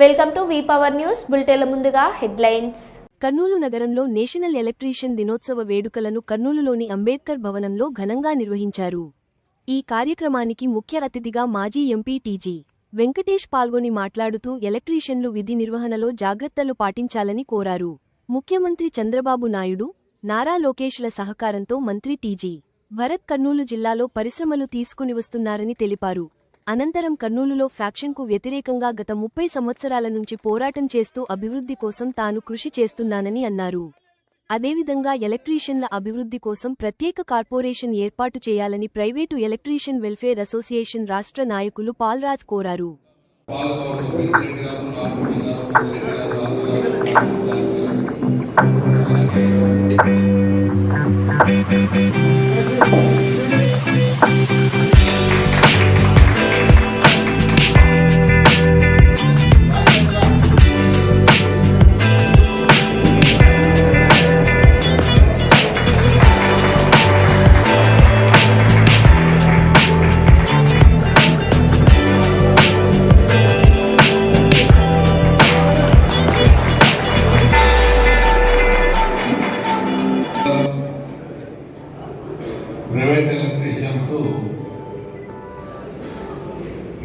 Welcome to V power news బులెటిన్ల ముందుగా headlines. Kurnool నగరంలో national electrician దినోత్సవ వేడుకలను కర్నూలులోని అంబేద్కర్ భవనంలో ఘనంగా నిర్వహించారు. ఈ కార్యక్రమానికి ముఖ్య అతిథిగా మాజీ ఎంపీ టీజీ వెంకటేష్ పాల్గొని మాట్లాడుతూ ఎలక్ట్రీషియన్లు విధి నిర్వహణలో జాగ్రత్తలు పాటించాలని కోరారు. ముఖ్యమంత్రి చంద్రబాబు నాయుడు నారా లోకేష్ల సహకారంతో మంత్రి టీజీ భరత్ కర్నూలు జిల్లాలో పరిశ్రమలు తీసుకుని వస్తున్నారని తెలిపారు. అనంతరం కర్నూలులో ఫ్యాక్షన్కు వ్యతిరేకంగా గత ముప్పై సంవత్సరాల నుంచి పోరాటం చేస్తూ అభివృద్ధి కోసం తాను కృషి చేస్తున్నానని అన్నారు అదేవిధంగా ఎలక్ట్రీషియన్ల అభివృద్ధి కోసం ప్రత్యేక కార్పొరేషన్ ఏర్పాటు చేయాలని ప్రైవేటు ఎలక్ట్రీషియన్ వెల్ఫేర్ అసోసియేషన్ రాష్ట్ర నాయకులు పాల్రాజ్ కోరారు ప్రైవేట్ ఎలక్ట్రీషియన్స్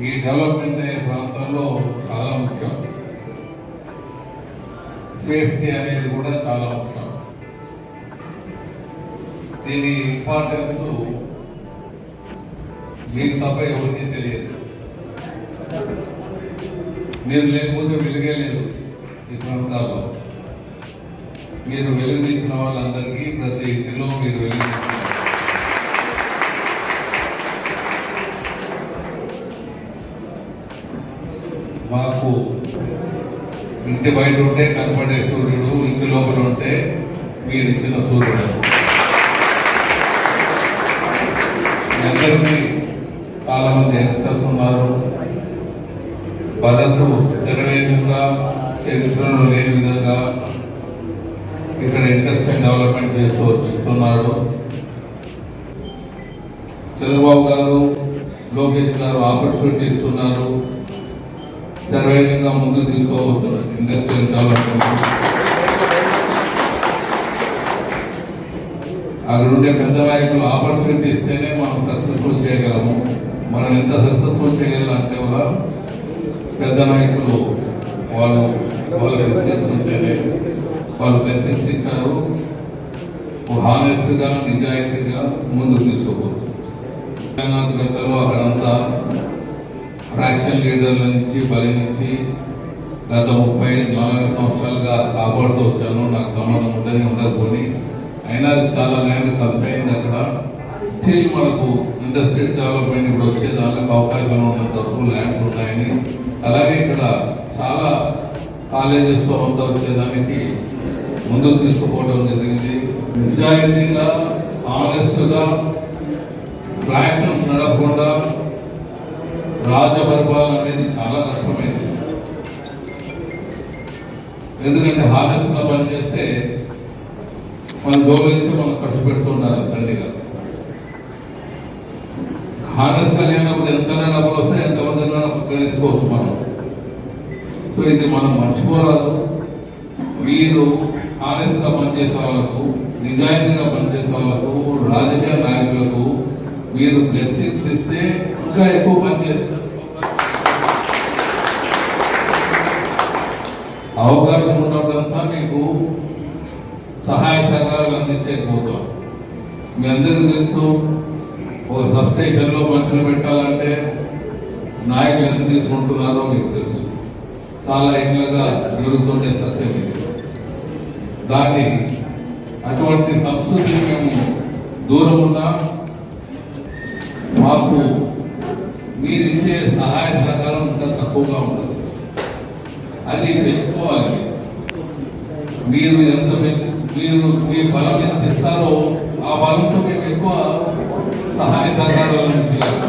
ఈ డెవలప్మెంట్ అయ్యే ప్రాంతంలో చాలా ముఖ్యం. సేఫ్టీ అనేది కూడా చాలా ముఖ్యం. దీని ఇంపార్టెన్స్ మీరు తప్ప ఎవరికీ తెలియదు. మీరు లేకపోతే వెలుగే లేదు ఈ ప్రాంతాల్లో. మీరు వెలుగునిచ్చిన వాళ్ళందరికీ ప్రతి ఇంటిలో మీరు వెలుగు మాకు ఇంటి బయట ఉంటే కనపడే సూర్యుడు ఇంటి లోపల ఉంటే మీరు ఇచ్చిన సూర్యుడు. అందరికీ చాలా మంది యంగ్స్టర్స్ ఉన్నారు. భరత్ శరవేగంగా చరిత్రలో లేని విధంగా ఇక్కడ ఇంట్రెస్టింగ్ డెవలప్మెంట్ చేస్తూ వస్తున్నాడు చంద్రబాబు గారు లోకేష్ గారు ఆపర్చునిటీ ఇస్తున్నారు సర్వేగంగా ముందుకు తీసుకోవచ్చు ఇండస్ట్రియల్ డెవలప్మెంట్ అక్కడ ఉండే పెద్ద నాయకులు ఆపర్చునిటీ ఇస్తేనే మనం సక్సెస్ఫుల్ చేయగలము. మనం ఎంత సక్సెస్ఫుల్ చేయగలంటే కూడా పెద్ద నాయకులు వాళ్ళు వాళ్ళ బ్లెస్సింగ్స్ ఉంటేనే వాళ్ళు బ్లెస్సింగ్స్ ఇచ్చారు. హానెస్ట్గా నిజాయితీగా ముందుకు తీసుకోబోతున్నారు జగన్నాథ్ గంటలో అక్కడంతా ఫ్రాక్షన్ లీడర్ల నుంచి బలి నుంచి గత ముప్పై నలభై సంవత్సరాలుగా కాపాడుతూ వచ్చాను. నాకు సంబంధం ఉండని ఉండకపోని. అయినా అది చాలా ల్యాండ్ ఖర్చు అయింది అక్కడ. స్టిల్ మనకు ఇండస్ట్రీ డెవలప్మెంట్ ఇప్పుడు వచ్చే దానికి అవకాశాలు ఉన్న వరకు ల్యాండ్స్ ఉన్నాయని. అలాగే ఇక్కడ చాలా కాలేజెస్ అంతా వచ్చేదానికి ముందుకు తీసుకుపోవడం జరిగింది. నిజాయితీగా ఆనెస్ట్గా ఫ్రాక్షన్స్ నడవకుండా రాజ్య పరిపాలన అనేది చాలా కష్టమైంది. ఎందుకంటే హానెస్ట్గా పనిచేస్తే మన గౌరవించి మనం ఖర్చు పెడుతుండాలి తండ్రిగా హానెస్ట్గా. లేనప్పుడు ఎంత డబ్బులు వస్తాయి ఎంతమంది తెలుసుకోవచ్చు మనం. సో ఇది మనం మర్చిపోరాదు. మీరు హానెస్ట్గా పనిచేసే వాళ్ళకు నిజాయితీగా పనిచేసే వాళ్ళకు రాజకీయ నాయకులకు మీరు బ్లెస్సింగ్స్ ఇస్తే ఇంకా ఎక్కువ పని చేస్తారు. అవకాశం ఉన్నప్పుడంతా మీకు సహాయ సహకారాలు అందించకపోతాం మీ అందరికీ తెలుసు ఒక సబ్స్టేషన్లో మనుషులు పెట్టాలంటే నాయకులు ఎంత తీసుకుంటున్నారో మీకు తెలుసు. చాలా ఏళ్ళగా జరుగుతుండే సత్యం దాన్ని అటువంటి సంస్కృతి మేము దూరం ఉన్నా మాకు మీరు ఇచ్చే సహాయ సహకారం ఇంకా తక్కువగా ఉంటుంది. అది పెంచుకోవాలి. మీరు ఎంత మీరు మీ బలం ఎంత ఇస్తారో ఆ బలంతో మేము ఎక్కువ సహాయ సహకారాలు అందించాలి.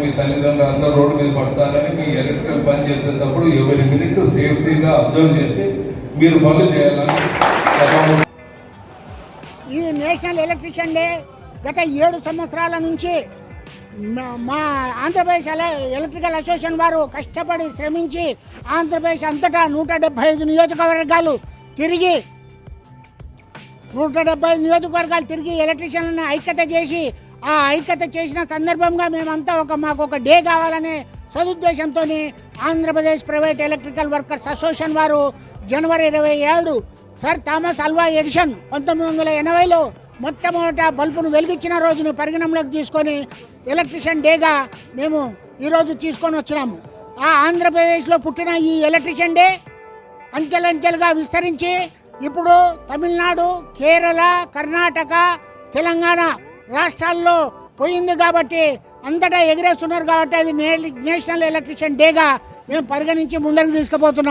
మీ తల్లిదండ్రులు అందరూ రోడ్డు మీద పడతారని మీ ఎలక్ట్రికల్ పని చేసేటప్పుడు ఎవరి మినిట్ సేఫ్టీగా అబ్జర్వ్ చేసి మీరు పనులు చేయాలని ఈ నేషనల్ ఎలక్ట్రిషియన్ డే గత ఏడు సంవత్సరాల నుంచి మా- మా ఆంధ్రప్రదేశ్ ఎలక్ట్రికల్ అసోసియేషన్ వారు కష్టపడి శ్రమించి ఆంధ్రప్రదేశ్ అంతటా నూట డెబ్బై ఐదు నియోజకవర్గాలు తిరిగి నూట డెబ్బై ఐదు నియోజకవర్గాలు తిరిగి ఎలక్ట్రీషియన్లను ఐక్యత చేసి ఆ ఐక్యత చేసిన సందర్భంగా మేమంతా ఒక మాకు ఒక డే కావాలనే సదుద్దేశంతో Andhra Pradesh private electrical workers association వారు జనవరి ఇరవై ఏడు సర్ థామస్ అల్వా ఎడిషన్ పంతొమ్మిది వందల ఎనభైలో మొట్టమొదట బల్బును వెలిగించిన రోజును పరిగణంలోకి తీసుకొని ఎలక్ట్రిషియన్ డేగా మేము ఈరోజు తీసుకొని వచ్చినాము. ఆ ఆంధ్రప్రదేశ్లో పుట్టిన ఈ ఎలక్ట్రిషియన్ డే అంచెలంచెలుగా విస్తరించి ఇప్పుడు తమిళనాడు కేరళ కర్ణాటక తెలంగాణ రాష్ట్రాల్లో పోయింది కాబట్టి అంతటా ఎగిరేస్తున్నారు కాబట్టి అది నేషనల్ ఎలక్ట్రిషియన్ డేగా మేము పరిగణించి ముందరికి తీసుకుపోతున్నాం.